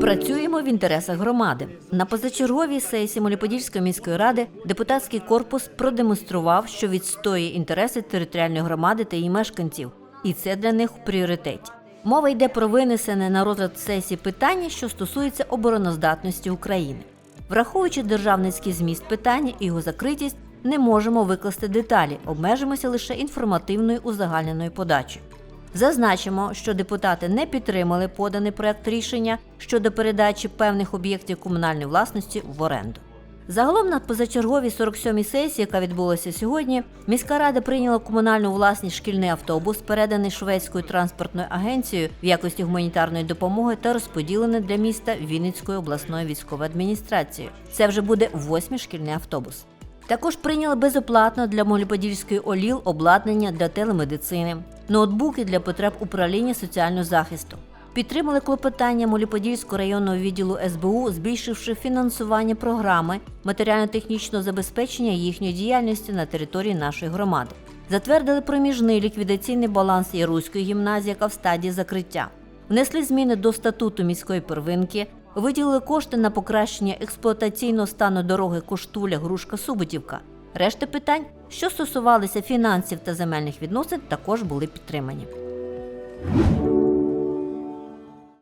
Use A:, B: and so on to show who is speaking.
A: Працюємо в інтересах громади. На позачерговій сесії Моліподільської міської ради депутатський корпус продемонстрував, що відстоює інтереси територіальної громади та її мешканців, і це для них в пріоритеті. Мова йде про винесене на розгляд сесії питання, що стосується обороноздатності України. Враховуючи державницький зміст питання і його закритість, не можемо викласти деталі, обмежимося лише інформативною узагальненою подачею. Зазначимо, що депутати не підтримали поданий проект рішення щодо передачі певних об'єктів комунальної власності в оренду. Загалом на позачерговій 47-й сесії, яка відбулася сьогодні, міська рада прийняла комунальну власність шкільний автобус, переданий шведською транспортною агенцією в якості гуманітарної допомоги та розподілений для міста Вінницькою обласною військовою адміністрацією. Це вже буде восьмий шкільний автобус. Також прийняли безоплатно для Моліподільської ОЛІЛ обладнання для телемедицини, ноутбуки для потреб управління соціального захисту. Підтримали клопотання Моліподільського районного відділу СБУ, збільшивши фінансування програми матеріально-технічного забезпечення їхньої діяльності на території нашої громади. Затвердили проміжний ліквідаційний баланс Яруської гімназії, яка в стадії закриття. Внесли зміни до статуту міської первинки, виділили кошти на покращення експлуатаційного стану дороги Коштуля Грушка Суботівка. Решта питань, що стосувалися фінансів та земельних відносин, також були підтримані.